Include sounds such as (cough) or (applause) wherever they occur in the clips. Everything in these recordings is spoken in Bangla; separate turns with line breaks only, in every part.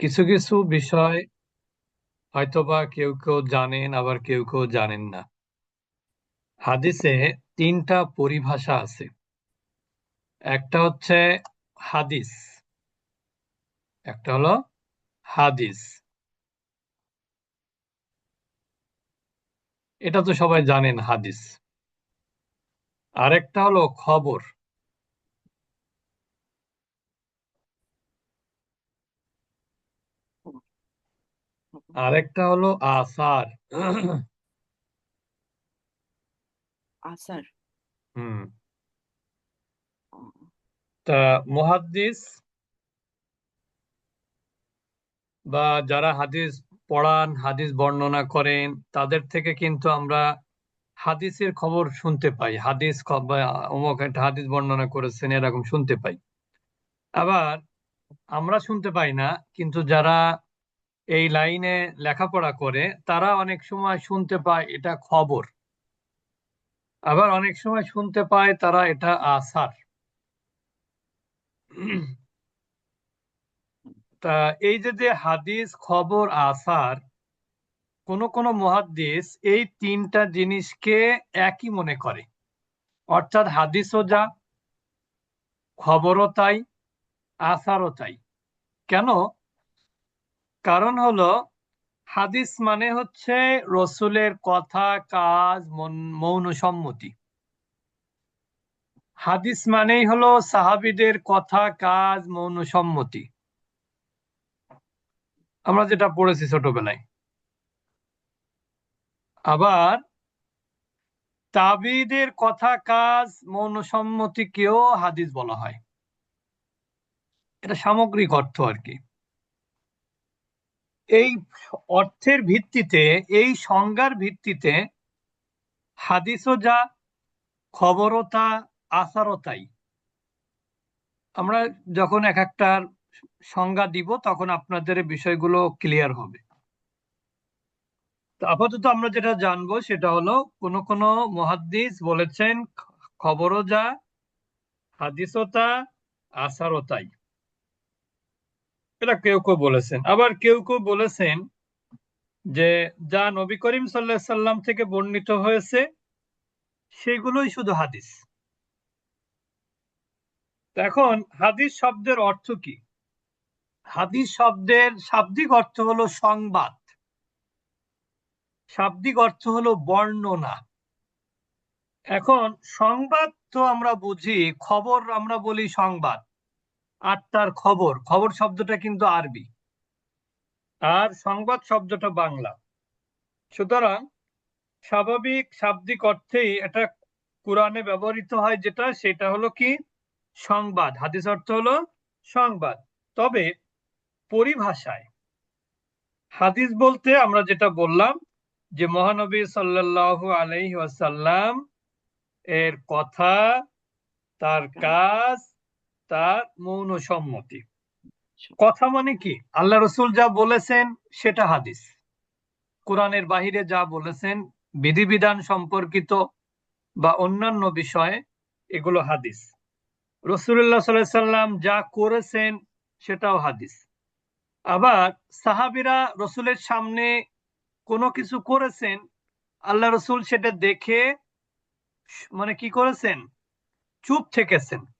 কিছু কিছু বিষয় হয়তোবা কেউ কেউ জানেন, আবার কেউ কেউ জানেন না। হাদিসে তিনটা পরিভাষা আছে। একটা হচ্ছে হাদিস, একটা হলো হাদিস। এটা তো সবাই জানেন হাদিস। আরেকটা হলো খবর। আরেকটা হলো আসার।
আসার।
হুম। তা মুহাদ্দিস বা যারা হাদিস পড়ান হাদিস বর্ণনা করেন তাদের থেকে কিন্তু আমরা হাদিসের খবর শুনতে পাই। হাদিস অমুক একটা হাদিস বর্ণনা করেছেন এরকম শুনতে পাই। আবার আমরা শুনতে পাই না কিন্তু যারা এই লাইনে লেখাপড়া করে, তারা অনেক সময় শুনতে পায় এটা খবর। আবার অনেক সময় শুনতে পায় তারা এটা আসার। তা এই যে যে হাদিস, খবর, আসার, কোন কোন মুহাদ্দিস এই তিনটা জিনিসকে একই মনে করে। অর্থাৎ হাদিসও যা, খবরও তাই, আসারও তাই। কেন? কারণ হলো, হাদিস মানে হচ্ছে রসুলের কথা, কাজ, মন- সম্মতি। হাদিস মানেই হলো সাহাবিদের কথা, কাজ, মৌন সম্মতি। আমরা যেটা পড়েছি ছোটবেলায়। আবার তাবিদের কথা, কাজ, মৌন সম্মতিকেও হাদিস বলা হয়। এটা সামগ্রিক অর্থ আর কি। এই অর্থের ভিত্তিতে, এই সংজ্ঞার ভিত্তিতে হাদিসও যা, খবরও তা, আসারও তাই। আমরা যখন এক একটার সংজ্ঞা দিব, তখন আপনাদের বিষয়গুলো ক্লিয়ার হবে। আপাতত আমরা যেটা জানব, সেটা হলো কোন কোন মুহাদ্দিস বলেছেন, খবরও যা, হাদিসও তা, আসারও তাই। এটা কেউ কেউ বলেছেন। আবার কেউ কেউ বলেছেন যে, যা নবী করিম সাল্লাহ সাল্লাম থেকে বর্ণিত হয়েছে, সেগুলোই শুধু হাদিস। এখন হাদিস শব্দের অর্থ কি? হাদিস শব্দের শাব্দিক অর্থ হলো সংবাদ। শাব্দিক অর্থ হলো বর্ণনা। এখন সংবাদ তো আমরা বুঝি, খবর আমরা বলি সংবাদ। আটটার খবর। খবর শব্দটা কিন্তু আরবি। আর সংবাদ শব্দটা বাংলা। সুতরাং স্বাভাবিক শাব্দিক অর্থেই এটা কোরআনে ব্যবহৃত হয় যেটা, সেটা হলো কি? সংবাদ। হাদিস অর্থ হলো সংবাদ। তবে পরিভাষায় হাদিস বলতে আমরা যেটা বললাম যে মহানবী সাল্লাল্লাহু আলাইহি ওয়াসাল্লাম এর কথা, তার কাজ তার মৌন সম্মতি কথা মানে কি? আল্লাহ রসুল যা বলেছেন সেটা হাদিস। কোরআনের বাহিরে যা বলেছেন বিধিবিধান সম্পর্কিত বা অন্যান্য বিষয়ে এগুলো হাদিস। রসুল্লাহ সাল্লাহ সাল্লাম যা করেছেন সেটাও হাদিস। আবার সাহাবিরা রসুলের সামনে কোনো কিছু করেছেন, আল্লাহ রসুল সেটা দেখে মানে কি করেছেন? চুপ থেকেছেন।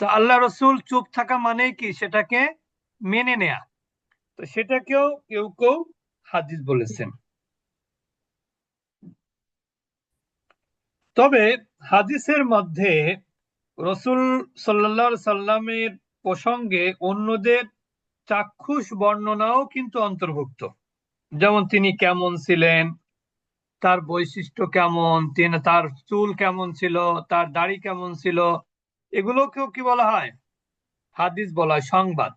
তো আল্লাহ রসুল চুপ থাকা মানে কি? সেটাকে মেনে নেয়া। তো সেটাকেও কেউ কেউ হাদিস বলেছেন। তবে হাদিসের মধ্যে রসুল সাল্লা সাল্লামের প্রসঙ্গে অন্যদের চাক্ষুষ বর্ণনাও কিন্তু অন্তর্ভুক্ত। যেমন তিনি কেমন ছিলেন, তার বৈশিষ্ট্য কেমন, তিনি, তার চুল কেমন ছিল, তার দাড়ি কেমন ছিল এগুলোকেও কি বলা হয়? হাদিস বলা হয়, সংবাদ।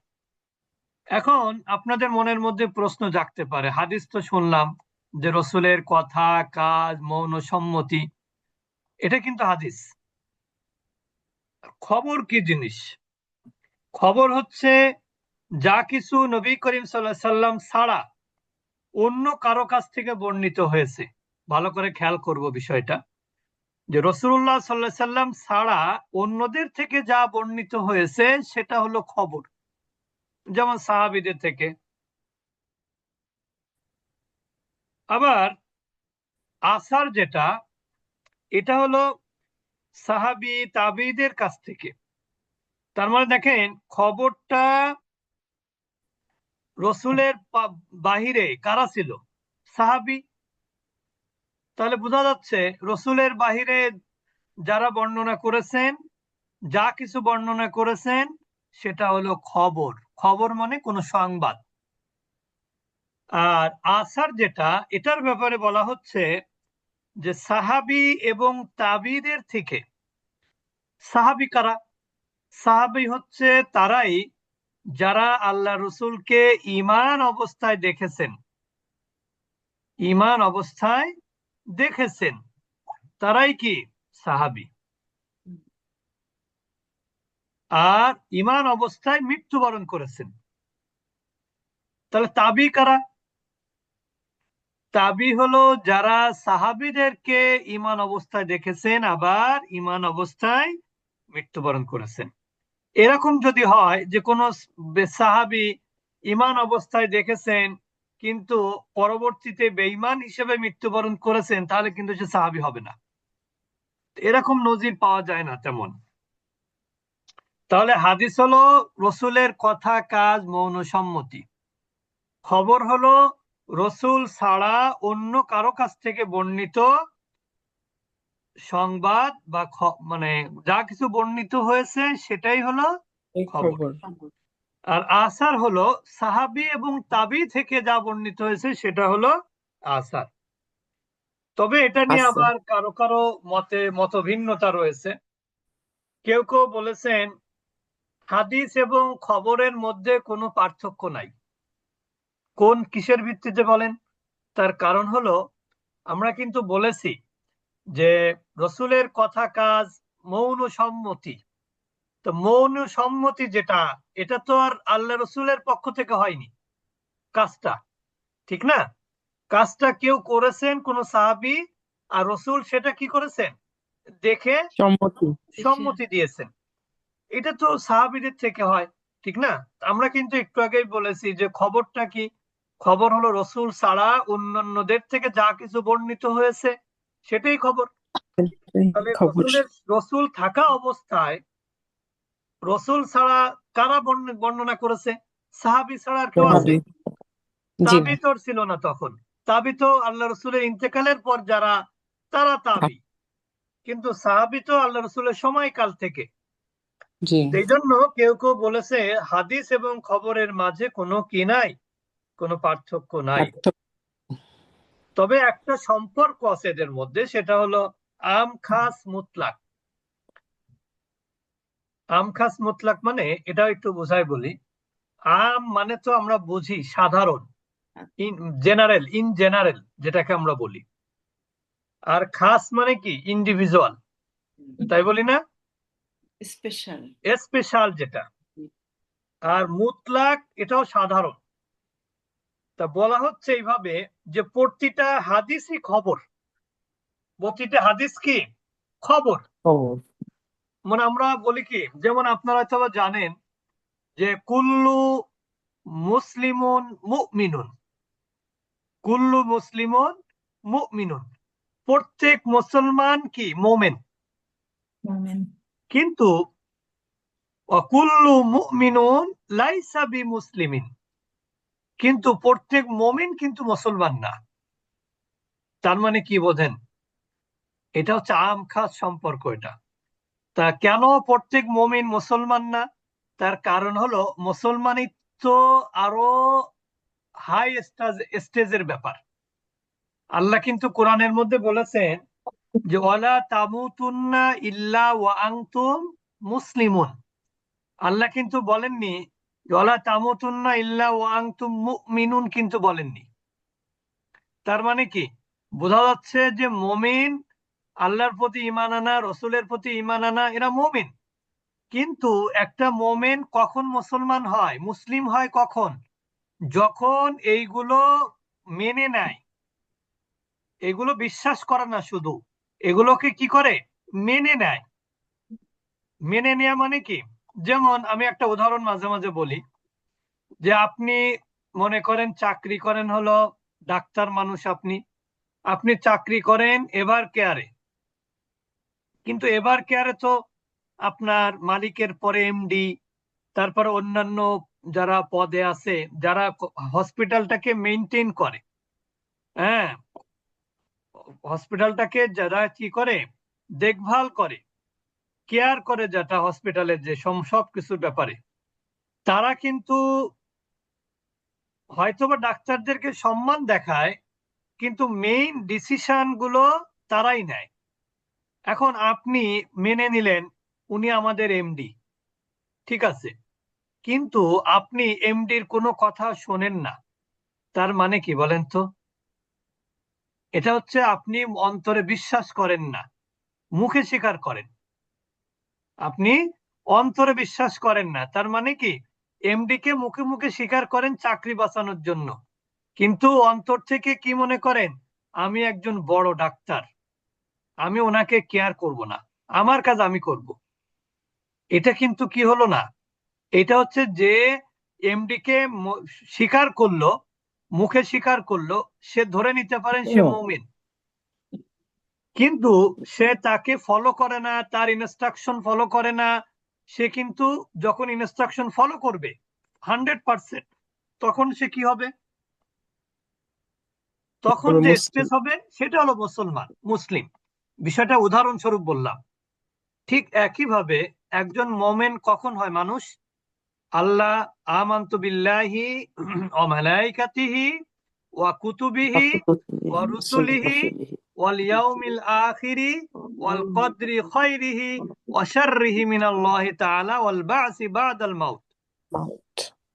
এখন আপনাদের মনের মধ্যে প্রশ্ন জাগতে পারে, হাদিস তো শুনলাম যে রসুলের কথা, কাজ, মৌন, সম্মতি, এটা কিন্তু হাদিস। খবর কি জিনিস? খবর হচ্ছে যা কিছু নবী করিম সাল্লাহ সাল্লাম ছাড়া অন্য কারও কাছ থেকে বর্ণিত হয়েছে। ভালো করে খেয়াল করব বিষয়টা। যে রসুল্লাহ সাল্লাহ সাল্লাম ছাড়া অন্যদের থেকে যা বর্ণিত হয়েছে, সেটা হলো খবর। যেমন সাহাবিদের থেকে। আবার আসার যেটা, এটা হলো সাহাবি তাবিদের কাছ থেকে। তার মানে দেখেন, খবরটা রসুলের বাহিরে কারা ছিল? সাহাবি। তাহলে বোঝা যাচ্ছে রসুলের বাহিরে যারা বর্ণনা করেছেন, যা কিছু বর্ণনা করেছেন, সেটা হলো খবর। খবর মানে কোনো সংবাদ। আর আসার যেটা, এটার ব্যাপারে বলা হচ্ছে যে সাহাবি এবং তাবিদের থেকে, সাহাবি কারা? সাহাবি হচ্ছে তারাই যারা আল্লাহ রসুলকে ইমান অবস্থায় দেখেছেন। ইমান অবস্থায় দেখেছেন, তারাই কি? সাহাবি। আর ইমান অবস্থায় মৃত্যুবরণ করেছেন। তাহলে তাবি কারা? তাবি হলো যারা সাহাবিদেরকে ইমান অবস্থায় দেখেছেন, আবার ইমান অবস্থায় মৃত্যুবরণ করেছেন। এরকম যদি হয় যে কোন সাহাবি ইমান অবস্থায় দেখেছেন কিন্তু পরবর্তীতে বেঈমান হিসেবে মৃত্যুবরণ করেছেন তাহলে কিন্তু সে সাহাবি হবে না। এরকম নজির পাওয়া যায় না তেমন। তাহলে হাদিস হলো রসুলের কথা কাজ মৌন সম্মতি। খবর হলো রসুল ছাড়া অন্য কারও কাছ থেকে বর্ণিত সংবাদ বা খ- মানে যা কিছু বর্ণিত হয়েছে সেটাই হলো খবর। আর আসার হলো সাহাবি এবং তাবি থেকে যা বর্ণিত হয়েছে সেটা হলো আসার। তবে এটা নিয়ে আবার কারও কারও মতে মত ভিন্নতা রয়েছে। কেউ কেউ বলেছেন হাদিস এবং খবরের মধ্যে কোনো পার্থক্য নাই। কোন কিসের ভিত্তিতে বলেন? তার কারণ হলো আমরা কিন্তু বলেছি যে রসুলের কথা কাজ মৌন সম্মতি তো মৌন সম্মতি যেটা এটা তো আর আল্লাহ রসুলের পক্ষ থেকে হয়নি। কাজটা ঠিক না? কাজটা কেউ করেছেন কোন সাহাবি আর রসুল সেটা কি করেছেন? দেখে
সম্মতি।
সম্মতি দিয়েছেন। এটা তো সাহাবিদের থেকে হয় ঠিক না? আমরা কিন্তু একটু আগেই বলেছি যে খবরটা কি? খবর হলো রসুল ছাড়া অন্যান্যদের থেকে যা কিছু বর্ণিত হয়েছে সেটাই খবর। রসুলের রসুল থাকা অবস্থায় রসুল ছাড়া কারা বর্ণনা করেছে? সাহাবি ছাড়া আর কেউ আছে তাবি তো ছিল না তখন। তাবি তো আল্লাহ রসুলের ইন্তেকালের পর যারা তারা তাবি। কিন্তু সাহাবি তো আল্লাহ রসুলের সময়কাল থেকে। এই জন্য কেউ কেউ বলেছে হাদিস এবং খবরের মাঝে কোনো কি নাই? কোনো পার্থক্য নাই। তবে একটা সম্পর্ক আছে এদের মধ্যে সেটা হলো আম খাস মুতলাক। আম খাস মুতলাক মানে এটা একটু বোঝাই বলি। আম মানে তো আমরা বুঝি সাধারণ ইন জেনারেল ইন জেনারেল যেটাকে আমরা বলি। আর খাস মানে কি? ইন্ডিভিজুয়াল। তাই বলি না?
স্পেশাল।
স্পেশাল যেটা। আর মুতলাক এটাও সাধারণ। তা বলা হচ্ছে এইভাবে যে প্রতিটা হাদিসই খবর। প্রতিটা হাদিস কি? খবর।
খবর।
মানে আমরা বলি কি যেমন আপনারা হয়তো জানেন যে কুল্লু মুসলিমুন মুমিনুন। কুল্লু মুসলিমুন মুমিনুন। প্রত্যেক মুসলমান কি? মোমেন। কিন্তু কুল্লু মুমিনুন লাইসা বি মুসলিমিন কিন্তু প্রত্যেক মোমিন কিন্তু মুসলমান না। তার মানে কি বোঝেন? এটা হচ্ছে আম খাস সম্পর্ক এটা। তা কেন প্রত্যেক মোমিন মুসলমান না? তার কারণ হলো মুসলমানিত্ব আরও হাই স্টেজের ব্যাপার। আল্লাহ কিন্তু কোরআনের মধ্যে বলেছেন যে, ওয়ালা তামুতুন্না ইল্লা ওয়া আনতুম মুসলিমুন। আল্লাহ কিন্তু বলেননি ওয়ালা তামুতুন্না ইল্লা ওয়া আনতুম মুমিনুন কিন্তু বলেননি। তার মানে কি? বোঝা যাচ্ছে যে মমিন আল্লাহর প্রতি ইমান আনা, রসুলের প্রতি ইমান আনা, এরা মমিন। কিন্তু একটা মোমেন কখন মুসলমান হয়? মুসলিম হয় কখন? যখন এইগুলো মেনে নেয়। এগুলো বিশ্বাস করে না শুধু। এগুলোকে কি করে? মেনে নেয়। মেনে নেয়া মানে কি? যেমন আমি একটা উদাহরণ মাঝে মাঝে বলি, যে আপনি মনে করেন চাকরি করেন হলো ডাক্তার মানুষ আপনি। আপনি চাকরি করেন এবার কেয়ারে। কিন্তু এবার কেয়ারে তো আপনার মালিকের পরে এমডি তারপরে অন্যান্য যারা পদে আছে, যারা হসপিটালটাকে মেনটেন করে হ্যাঁ? হসপিটালটাকে যারা কি করে? দেখভাল করে কেয়ার করে যেটা হসপিটালের যে সব কিছুর ব্যাপারে। তারা কিন্তু হয়তোবা ডাক্তারদেরকে সম্মান দেখায়, কিন্তু মেইন ডিসিশনগুলো তারাই নেয়। এখন আপনি মেনে নিলেন উনি আমাদের এমডি ঠিক আছে? কিন্তু আপনি এমডির কোনো কথা শোনেন না। তার মানে কি বলেন তো? এটা হচ্ছে আপনি অন্তরে বিশ্বাস করেন না, মুখে স্বীকার করেন। আপনি অন্তরে বিশ্বাস করেন না, তার মানে কি? এমডি কে মুখে মুখে স্বীকার করেন চাকরি বাঁচানোর জন্য। কিন্তু অন্তর থেকে কি মনে করেন? আমি একজন বড় ডাক্তার। আমি ওনাকে কেয়ার করব না। আমার কাজ আমি করব। এটা কিন্তু কি হলো না? এটা হচ্ছে যে এমডি কে স্বীকার করল মুখে স্বীকার করল সে ধরে নিতে পারেন সে। মুমিন। কিন্তু সে তাকে ফলো করে না তার ইনস্ট্রাকশন ফলো করে না সে কিন্তু যখন ইনস্ট্রাকশন ফলো করবে হান্ড্রেড পার্সেন্ট তখন সে কি হবে? তখন যে। স্টেজ হবে সেটা হলো মুসলমান মুসলিম। বিষয়টা উদাহরণস্বরূপ বললাম। ঠিক একইভাবে একজন মোমেন কখন হয় মানুষ? আল্লাহ আমান্ত বিল্লাহি অমালাইকাতিহি ওয়া কুতুবিহি ওয়া রুসুলিহি ওয়াল ইয়াউমিল আখিরি ওয়াল কদরি খাইরিহি ওয়া শাররিহি মিনাল্লাহি তাআলা ওয়াল বা'সি
বাদাল মাউত।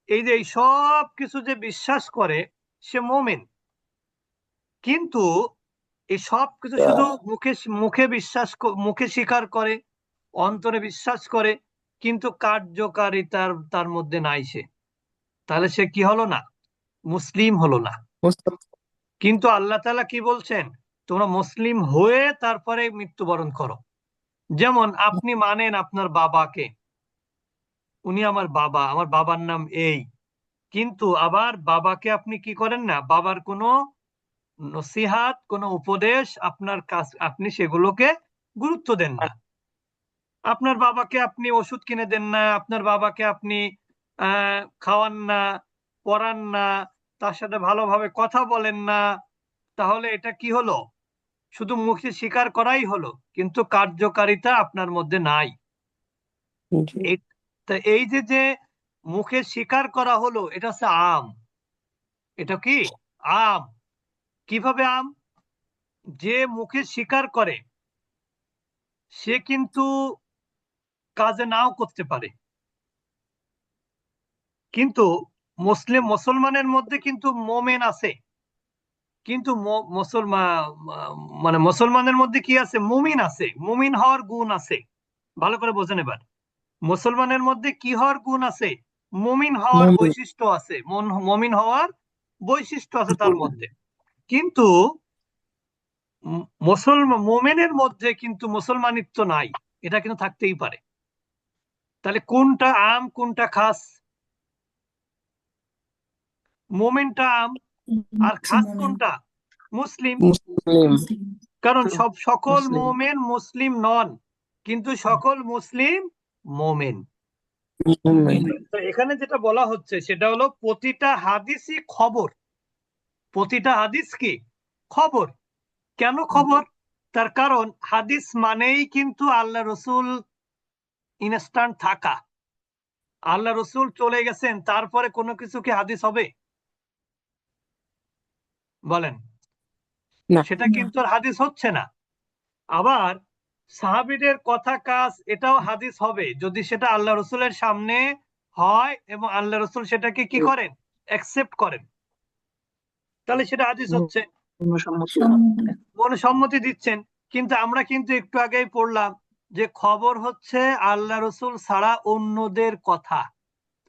এই যে সব কিছু যে বিশ্বাস করে সে মোমেন। কিন্তু এই সব কিছু শুধু মুখে মুখে বিশ্বাস মুখে স্বীকার করে অন্তরে বিশ্বাস করে কিন্তু কার্যকারিতার তার মধ্যে নাই সে। তাহলে সে কি হলো না? মুসলিম হলো না। কিন্তু আল্লাহ তাআলা কি বলছেন? তোমরা মুসলিম হয়ে তারপরে মৃত্যুবরণ করো। যেমন আপনি মানেন আপনার বাবাকে। উনি আমার বাবা আমার বাবার নাম এই। কিন্তু আবার বাবাকে আপনি কি করেন না? বাবার কোনো নসিহাত কোনো উপদেশ আপনার কাছ আপনি সেগুলোকে গুরুত্ব দেন না। আপনার বাবাকে আপনি ওষুধ কিনে দেন না আপনার বাবাকে আপনি খাওয়ান না পড়ান না তার সাথে ভালোভাবে কথা বলেন না তাহলে এটা কি হলো? শুধু মুখে স্বীকার করাই হলো কিন্তু কার্যকারিতা আপনার মধ্যে নাই। এই যে যে মুখে স্বীকার করা হলো এটা হচ্ছে আম। এটা কি? আম। কীভাবে আম যে মুখে স্বীকার করে সে কিন্তু কাজে নাও করতে পারে। কিন্তু মুসলিম মুসলমানের মধ্যে কিন্তু মোমেন আছে। কিন্তু মুসলমান মানে মুসলমানের মধ্যে কি আছে? মুমিন আছে। মুমিন হওয়ার গুণ আছে। ভালো করে বোঝেন এবার। মুসলমানের মধ্যে কি হওয়ার গুণ আছে? মুমিন হওয়ার বৈশিষ্ট্য আছে। মন- মুমিন হওয়ার বৈশিষ্ট্য আছে তার মধ্যে। কিন্তু মুসলমান মোমেনের মধ্যে কিন্তু মুসলমানিত্ব নাই। এটা কিন্তু থাকতেই পারে। তাহলে কোনটা আম কোনটা খাস? মোমেনটা আম আর খাস কোনটা? মুসলিম।
মুসলিম।
কারণ সব সকল মোমেন মুসলিম নন কিন্তু সকল মুসলিম মোমেন। এখানে যেটা বলা হচ্ছে সেটা হলো প্রতিটা হাদিসই খবর। প্রতিটা হাদিস কি? খবর। কেন খবর? তার কারণ হাদিস মানেই কিন্তু আল্লাহ রসুল ইনস্ট্যান্ট থাকা। আল্লাহ রসুল চলে গেছেন তারপরে কোনো কিছু কি হাদিস হবে? বলেন।
না।
সেটা কিন্তু হাদিস হচ্ছে না। আবার সাহাবিদের কথা কাজ এটাও হাদিস হবে। যদি সেটা আল্লাহ রসুলের সামনে হয় এবং আল্লাহ রসুল সেটাকে কি করেন? অ্যাকসেপ্ট করেন। তাহলে সেটা হাদিস হচ্ছে। মনে সম্মতি দিচ্ছেন। কিন্তু আমরা কিন্তু একটু আগেই পড়লাম যে খবর হচ্ছে আল্লাহ রসুল ছাড়া অন্যদের কথা।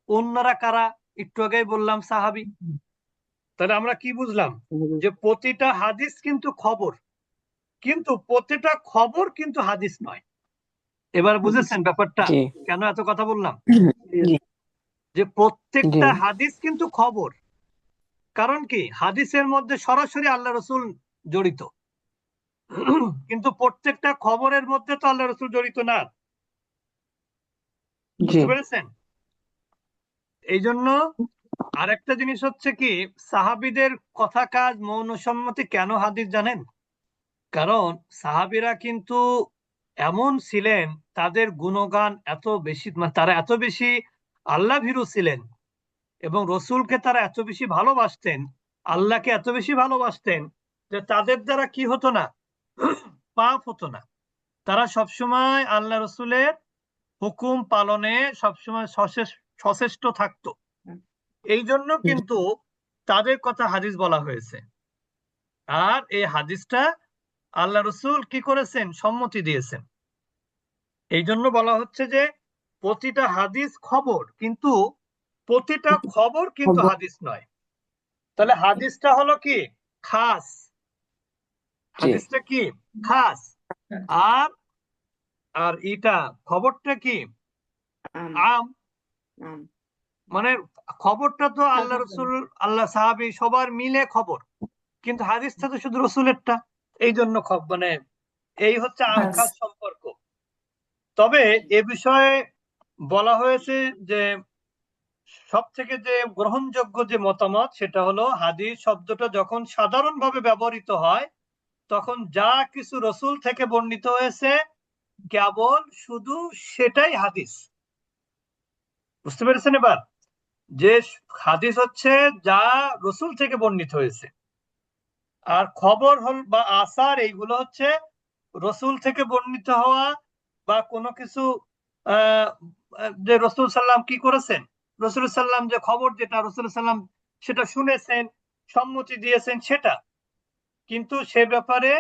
অন্যরা কারা? একটু আগেই বললাম সাহাবি। তাহলে আমরা কি বুঝলাম? যে প্রতিটা হাদিস কিন্তু খবর। কিন্তু প্রতিটা খবর কিন্তু হাদিস নয়। এবার বুঝেছেন ব্যাপারটা? কেন এত কথা বললাম? যে প্রত্যেকটা হাদিস কিন্তু খবর। কারণ কি? হাদিসের মধ্যে সরাসরি আল্লাহ রসুল জড়িত। কিন্তু প্রত্যেকটা খবরের মধ্যে তো আল্লাহ রসুল জড়িত না। বুঝতে পেরেছেন? এই জন্য আরেকটা জিনিস হচ্ছে কি সাহাবিদের কথা কাজ মৌন সম্মতি কেন হাদিস জানেন? কারণ সাহাবিরা কিন্তু এমন ছিলেন তাদের গুণগান এত বেশি মানে তারা এত বেশি আল্লাহ ভীরু ছিলেন। এবং রসুলকে তারা এত বেশি ভালোবাসতেন আল্লাহকে এত বেশি ভালোবাসতেন যে তাদের দ্বারা কি হতো না? (clears throat) পাপ হতো না। তারা সবসময় আল্লাহ রসুলের হুকুম পালনে সবসময় সচেষ্ট সচেষ্ট থাকতো। এই জন্য কিন্তু তাদের কথা হাদিস বলা হয়েছে। আর এই হাদিসটা আল্লাহ রসুল কি করেছেন? সম্মতি দিয়েছেন। এই জন্য বলা হচ্ছে যে প্রতিটা হাদিস খবর কিন্তু প্রতিটা খবর কিন্তু হাদিস নয়। তাহলে হাদিসটা হলো কি? খাস। হাদিসটা কি? খাস। আর আর এটা খবরটা কি?
আম।
মানে খবরটা তো আল্লাহ রসুল আল্লাহ সাহাবি সবার মিলে খবর। কিন্তু হাদিসটা তো শুধু রসুলেরটা। এই জন্য মানে এই হচ্ছে আম খাস সম্পর্ক। তবে এ বিষয়ে বলা হয়েছে যে সব থেকে যে গ্রহণযোগ্য যে মতামত, সেটা হলো হাদিস শব্দটা যখন সাধারণভাবে ব্যবহৃত হয়, তখন যা কিছু রসুল থেকে বর্ণিত হয়েছে, কেবল শুধু সেটাই হাদিস। বুঝতে পেরেছেন এবার? যে হাদিস হচ্ছে যা রসুল থেকে বর্ণিত হয়েছে। আর খবর হল বা আসার এইগুলো হচ্ছে রসুল থেকে বর্ণিত হওয়া বা কোনো কিছু যে রসুল সাল্লাম কি করেছেন? রসুল সাল্লাম যে খবর যেটা, রসুল সাল্লাম সেটা শুনেছেন, সম্মতি দিয়েছেন সেটা। কিন্তু সে ব্যাপারে,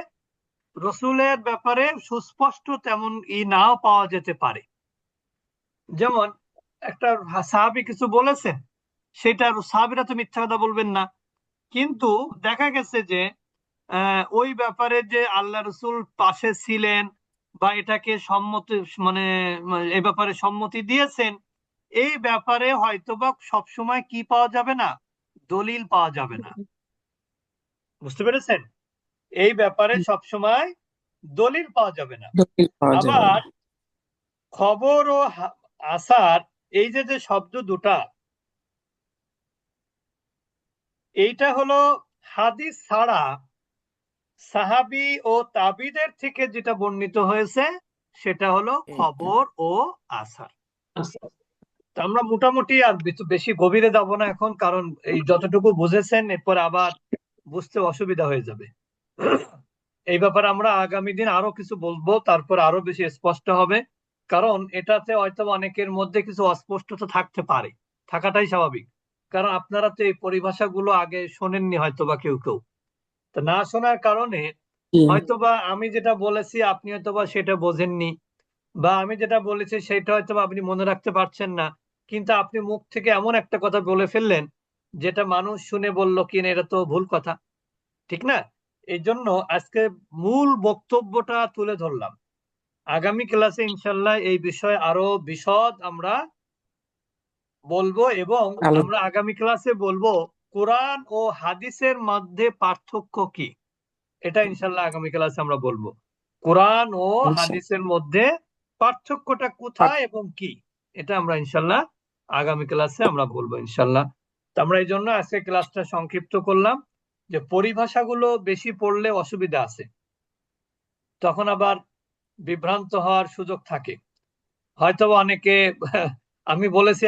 রসুলের ব্যাপারে সুস্পষ্ট তেমন ই নাও পাওয়া যেতে পারে। যেমন একটা সাহাবি কিছু বলেছেন, সেটা সাহাবিরা তো মিথ্যা কথা বলবেন না। কিন্তু দেখা গেছে যে ওই ব্যাপারে যে আল্লাহ রসুল পাশে ছিলেন বা এটাকে সম্মতি মানে এই ব্যাপারে সম্মতি দিয়েছেন এই ব্যাপারে হয়তোবা সবসময় কি পাওয়া যাবে না? দলিল পাওয়া যাবে না। বুঝতে পেরেছেন? এই ব্যাপারে সবসময় দলিল পাওয়া যাবে না। আবার খবর ও আসার এই যে যে শব্দ দুটা এইটা হলো হাদিস ছাড়া সাহাবি ও তাবিদের থেকে যেটা বর্ণিত হয়েছে সেটা হলো খবর ও আসার। আমরা মোটামুটি আর বেশি- গভীরে যাব না এখন কারণ এই যতটুকু বুঝেছেন এরপর আবার বুঝতে অসুবিধা হয়ে যাবে। এই ব্যাপারে আমরা আগামী দিন আরও কিছু বলব তারপর আরও বেশি স্পষ্ট হবে কারণ এটাতে হয়তো অনেকের মধ্যে কিছু অস্পষ্টতা থাকতে পারে থাকাটাই স্বাভাবিক। কারণ আপনারা তো এই পরিভাষাগুলো আগে শোনেননি হয়তো বা কেউ কেউ। তো না শোনার কারণে হয়তোবা আমি যেটা বলেছি আপনি হয়তোবা সেটা বোঝেননি বা আমি যেটা বলেছি সেটা হয়তো আপনি মনে রাখতে পারছেন না। কিন্তু আপনি মুখ থেকে এমন একটা কথা বলে ফেললেন যেটা মানুষ শুনে বলল কি না এটা তো ভুল কথা। ঠিক না? এই জন্য আজকে মূল বক্তব্যটা তুলে ধরলাম। আগামী ক্লাসে ইনশাল্লাহ এই বিষয়ে আরও বিশদ আমরা বলব এবং আমরা আগামী ক্লাসে বলব কোরআন ও হাদিসের মধ্যে পার্থক্য কি? এটা ইনশাল্লাহ আগামী ক্লাসে আমরা বলব। কোরআন ও হাদিসের মধ্যে পার্থক্যটা কোথায় এবং কি? এটা আমরা ইনশাল্লাহ আগামী ক্লাসে আমরা বলব ইনশাল্লাহ। তো আমরা এই জন্য আজকে ক্লাসটা সংক্ষিপ্ত করলাম যে পরিভাষাগুলো বেশি পড়লে অসুবিধা আছে। তখন আবার বিভ্রান্ত হওয়ার সুযোগ থাকে। হয়তো অনেকে, আমি বলেছি